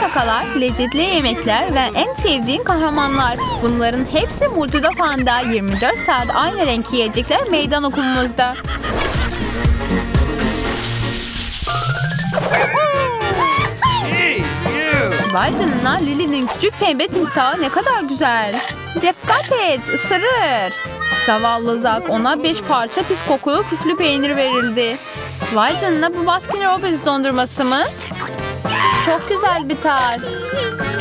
şakalar, lezzetli yemekler ve en sevdiğin kahramanlar. Bunların hepsi Multidofan'da 24 saat aynı renk yiyecekler meydan okumumuzda. Vay canına Lily'nin küçük pembe timsahı ne kadar güzel. Dikkat et ısırır. Zavallı Zak ona beş parça pis kokulu küflü peynir verildi. Vay canına bu Baskin Robbins dondurması mı? Çok güzel bir tat.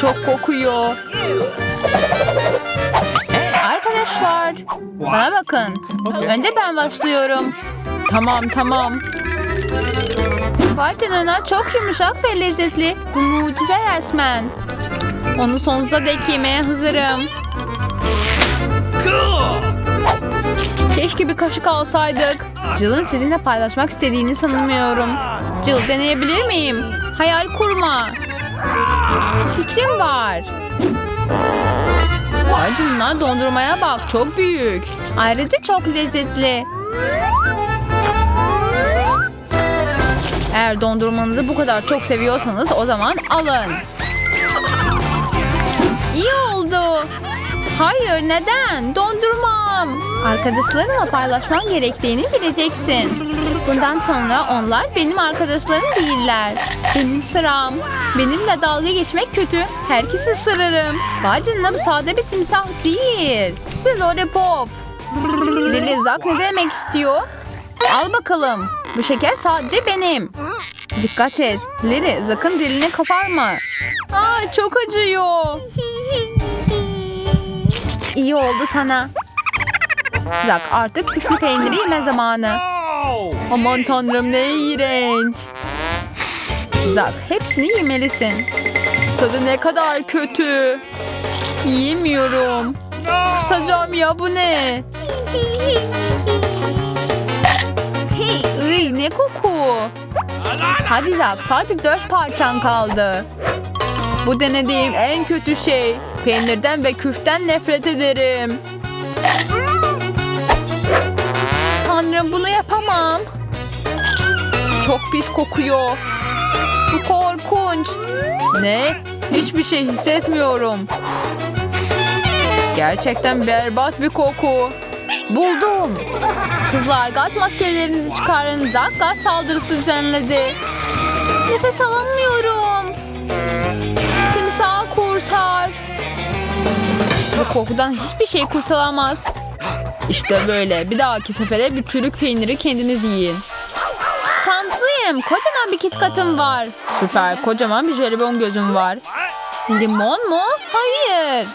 Çok kokuyor. Arkadaşlar bana bakın. Önce ben başlıyorum. Tamam tamam. Vay canına çok yumuşak ve lezzetli. Bu mucize resmen. Onu sonsuza dek yemeye hazırım. Keşke bir kaşık alsaydık. Jill'ın sizinle paylaşmak istediğini sanmıyorum. Jill deneyebilir miyim? Hayal kurma. Fikrim var. Vay canına dondurmaya bak çok büyük. Ayrıca çok lezzetli. Eğer dondurmanızı bu kadar çok seviyorsanız o zaman alın. İyi oldu. Hayır neden? Dondurmam. Arkadaşlarınla paylaşman gerektiğini bileceksin. Bundan sonra onlar benim arkadaşlarım değiller. Benim sıram. Benimle dalga geçmek kötü. Herkesi ısırırım. Vay canına bu sade bir timsah değil. Bir lollipop. Lili Zak ne demek istiyor? Al bakalım. Bu şeker sadece benim. Dikkat et. Lili Zak'ın dilini kaparma. Aa çok acıyor. İyi oldu sana. Zak artık küflü peyniri yeme zamanı. Aman tanrım ne iğrenç. Zak hepsini yemelisin. Tadı ne kadar kötü. Yiyemiyorum. Kusacağım ya bu ne? Iy, ne koku. Hadi Zak sadece dört parçan kaldı. Bu denediğim en kötü şey. Peynirden ve küften nefret ederim. Tanrım bunu yapamam. Çok pis kokuyor. Bu korkunç. Ne? Hiçbir şey hissetmiyorum. Gerçekten berbat bir koku. Buldum. Kızlar gaz maskelerinizi çıkarın. Zak gaz saldırısı düzenledi. Nefes alamıyorum. Bu kokudan hiçbir şey kurtulamaz. İşte böyle. Bir dahaki sefere bir çürük peyniri kendiniz yiyin. Şanslıyım. Kocaman bir kitkatım var. Süper. Kocaman bir jelibon gözüm var. Limon mu? Hayır.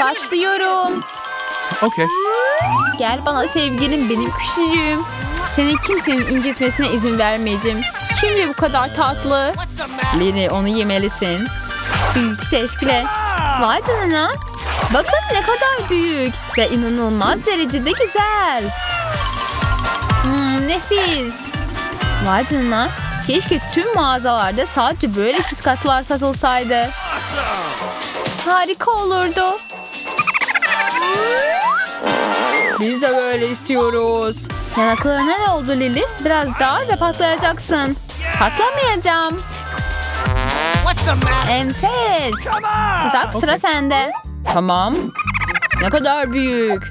Başlıyorum. Okay. Gel bana sevgilim benim küçüğüm. Seni kimsenin incitmesine izin vermeyeceğim. Şimdi bu kadar tatlı. Lini onu yemelisin. Büyük sevgiyle. Vay canına. Bakın ne kadar büyük ve inanılmaz derecede güzel. Hmm, nefis. Vay canına. Keşke tüm mağazalarda sadece böyle kitkatlar satılsaydı. Harika olurdu. Biz de böyle istiyoruz. Yanaklarına ne oldu Lili? Biraz daha ve patlayacaksın. Patlamayacağım. Enfes. Come on! Zak sıra sende. Tamam. Ne kadar büyük.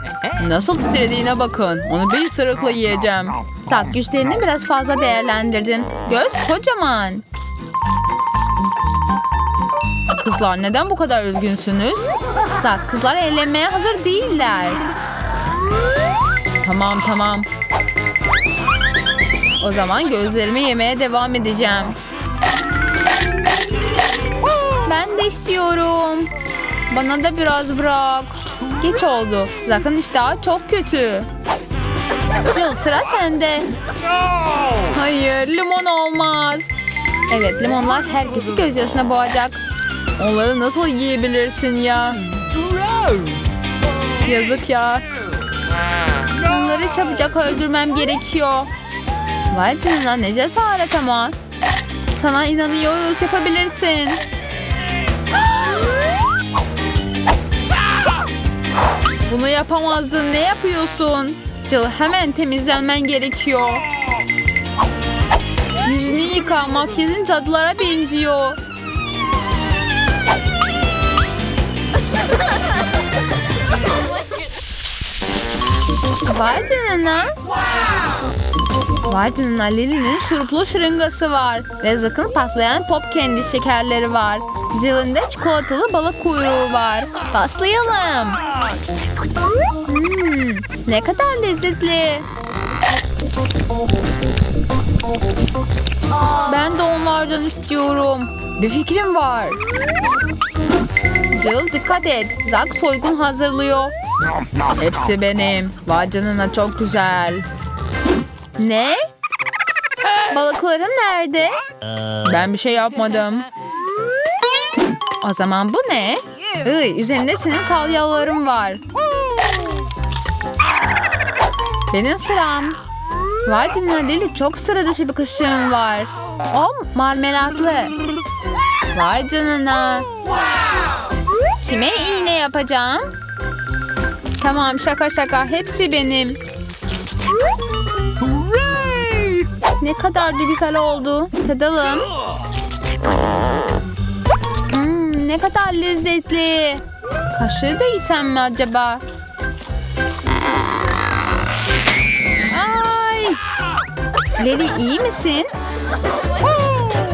Nasıl titrediğine bakın. Onu bir ısırıkla yiyeceğim. Zak güçlerini biraz fazla değerlendirdin. Göz kocaman. Kızlar neden bu kadar üzgünsünüz? Zak kızlar eğlenmeye hazır değiller. Tamam tamam. O zaman gözlerimi yemeye devam edeceğim. Ben de istiyorum. Bana da biraz bırak. Geç oldu. Zakın iştahı çok kötü. Jill sıra sende. Hayır limon olmaz. Evet limonlar herkesi gözyaşına boğacak. Onları nasıl yiyebilirsin ya? Yazık ya. Onları çabucak öldürmem gerekiyor. Vay canına ne cesaret ama. Sana inanıyoruz yapabilirsin. Bunu yapamazdın ne yapıyorsun? Jill hemen temizlenmen gerekiyor. Yüzünü Monika makyajın cadılara benziyor. Vay canına. Vay canına Lili'nin şuruplu şırıngası var. Ve Zack'ın patlayan pop kendi şekerleri var. Jill'in çikolatalı balık kuyruğu var. Başlayalım. Hmm, ne kadar lezzetli. Ben de onlardan istiyorum. Bir fikrim var. Jill dikkat et. Zack soygun hazırlıyor. Hepsi benim. Vay canına çok güzel. Ne? Balıklarım nerede? Ben bir şey yapmadım. O zaman bu ne? Iy, üzerinde senin salyalarım var. Benim sıram. Vay canına Lili çok sıra dışı bir kaşığım var. O marmelatlı. Vay canına. Kime iğne yapacağım? Tamam şaka şaka hepsi benim. Ne kadar da güzel oldu. Tadalım. Ne kadar lezzetli. Kaşığı da yesem mi acaba? Ay! Leli iyi misin?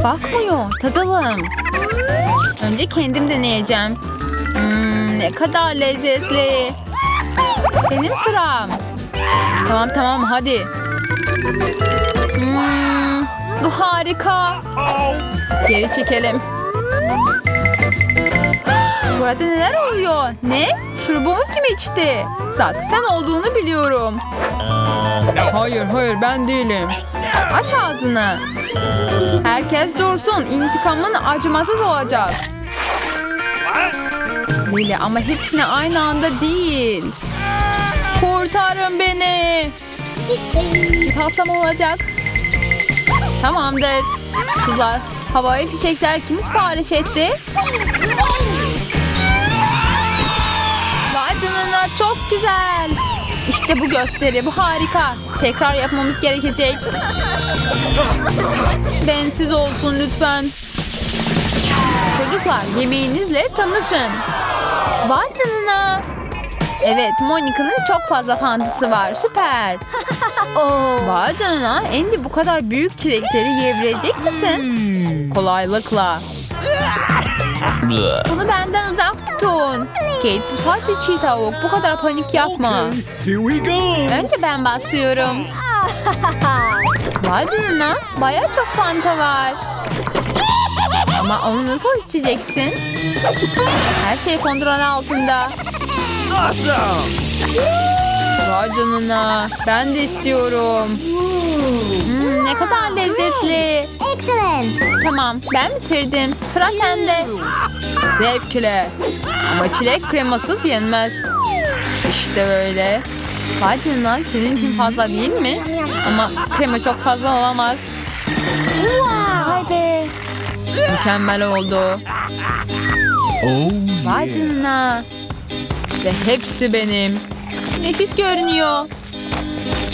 Bakmıyor. Tadalım. Önce kendim deneyeceğim. Hmm, ne kadar lezzetli. Benim sıram. Tamam tamam hadi. Hmm, bu harika. Geri çekelim. Burada neler oluyor? Ne? Şurubumu kim içti? Zak sen olduğunu biliyorum. Hayır hayır ben değilim. Aç ağzını. Herkes dursun. İntikamın acımasız olacak. Lili ama hepsini aynı anda değil. Kurtarın beni. Bir patlama olacak. Tamamdır. Kızlar havai fişekler kimi sipariş etti? Vay canına çok güzel. İşte bu gösteri bu harika. Tekrar yapmamız gerekecek. Bensiz olsun lütfen. Çocuklar yemeğinizle tanışın. Vay canına. Evet Monika'nın çok fazla fantası var. Süper. Vay canına Andy bu kadar büyük çilekleri yiyebilecek misin? Kolaylıkla. Bunu benden uzak tutun. Kate bu sadece çiğ tavuk. Bu kadar panik yapma. Önce ben başlıyorum. Vay canına baya çok fanta var. Ama onu nasıl içeceksin? Her şey kontrol altında. Vay canına. Ben de istiyorum. Hmm, ne kadar lezzetli. Excellent. Tamam ben bitirdim. Sıra sende. Zevkle. Ama çilek kremasız yenmez. İşte böyle. Vay canına senin için fazla değil mi? Ama krema çok fazla olamaz. Vay be. Mükemmel oldu. Oh Vay yeah! canına. Ve hepsi benim. Nefis görünüyor.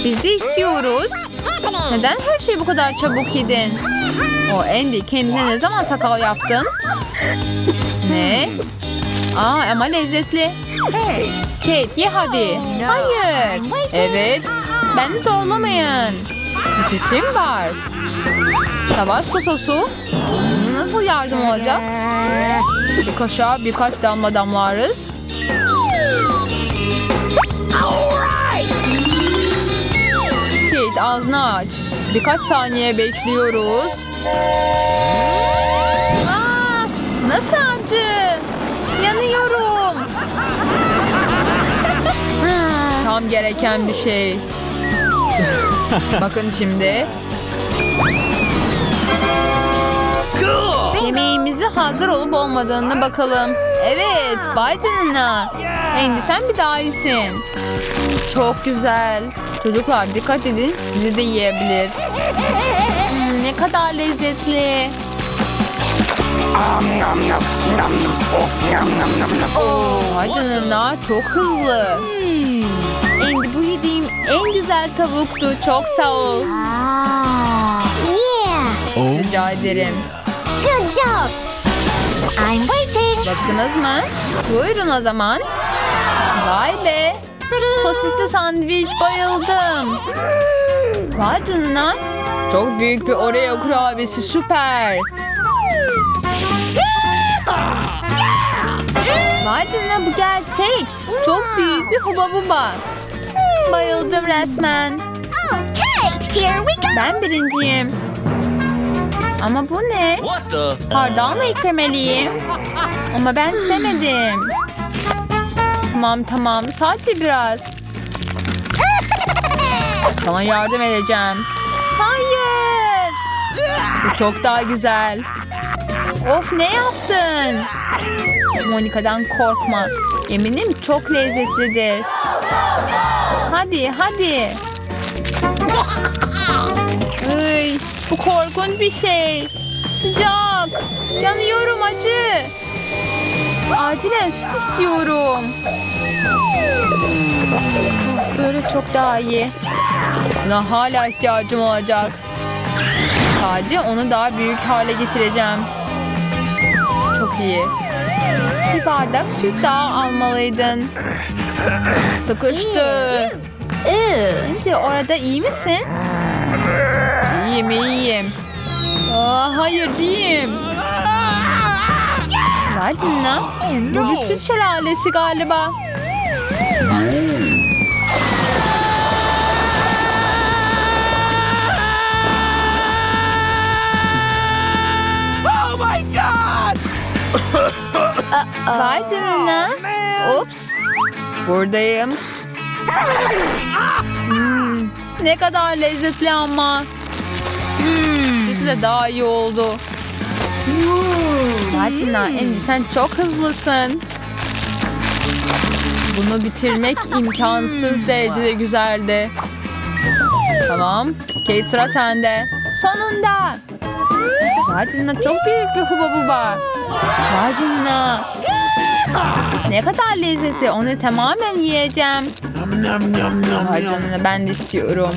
Biz de istiyoruz. Neden her şeyi bu kadar çabuk yedin? O Andy kendine ne zaman sakal yaptın? Ne? Aa ama lezzetli. Kate ye hadi. Hayır. Evet. Beni zorlamayın. Bir fikrim var. Tabasco sosu. Nasıl yardım olacak? Bir kaşığa birkaç damla damlarız. Kate ağzını aç. Birkaç saniye bekliyoruz. Aa, nasıl acı? Yanıyorum. Tam gereken bir şey. Bakın şimdi. Yemeğimizi hazır olup olmadığını bakalım. Evet, canına. Andy sen bir daha iyisin. Çok güzel. Çocuklar dikkat edin, sizi de yiyebilir. Hmm, ne kadar lezzetli. Vay canına çok hızlı. Andy bu yediğim en güzel tavuktu. Çok sağ ol. Ah. Yeah. Rica ederim. Good job. I'm waiting. Baktınız mı? Buyurun o zaman. Vay be. Sosisli sandviç bayıldım. Vay canına. Çok büyük bir Oreo kurabiyesi süper. Vay canına bu gerçek. Çok büyük bir huba buba. Bayıldım resmen. Okay, here we go. Ben birinciyim. Ama bu ne? Hardal mı eklemeliyim? Ama ben istemedim. Tamam tamam sadece biraz. Sana yardım edeceğim. Hayır. Bu çok daha güzel. Of ne yaptın? Monika'dan korkma. Eminim çok lezzetlidir. Hadi hadi. Ay, bu korkunç bir şey. Sıcak. Yanıyorum acı. Acilen süt istiyorum. Böyle çok daha iyi. Buna hala ihtiyacım olacak. Sadece onu daha büyük hale getireceğim. Çok iyi. Bir bardak süt daha almalıydın. Sıkıştı. Şimdi orada iyi misin? İyiyim iyiyim. Aa, hayır değilim. Canına. Bu bir süt şelalesi galiba. Oh my god! Vay canına. Ups. Buradayım. Hmm, ne kadar lezzetli ama. Hmm, sütle daha iyi oldu. Canına Andy sen çok hızlısın. Bunu bitirmek imkansız derecede güzeldi. Tamam. Kate sıra sende. Sonunda. Canına çok büyük bir huba buba. Vay canına. Ne kadar lezzetli. Onu tamamen yiyeceğim. Vay canına ben de istiyorum.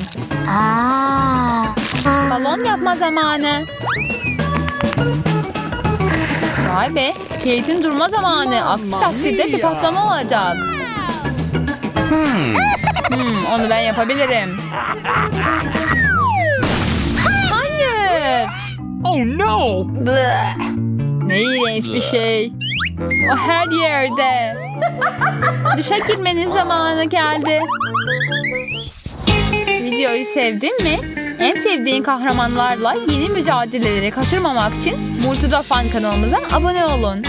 Balon yapma zamanı. Vay be. Kate'in durma zamanı. Aksi takdirde bir patlama olacak. Hmm, onu ben yapabilirim. Hayır. Oh no! Ne iğrenç bir şey. O her yerde. Duşa girmenin zamanı geldi. Videoyu sevdin mi? En sevdiğin kahramanlarla yeni mücadeleleri kaçırmamak için Multida Fan kanalımıza abone olun.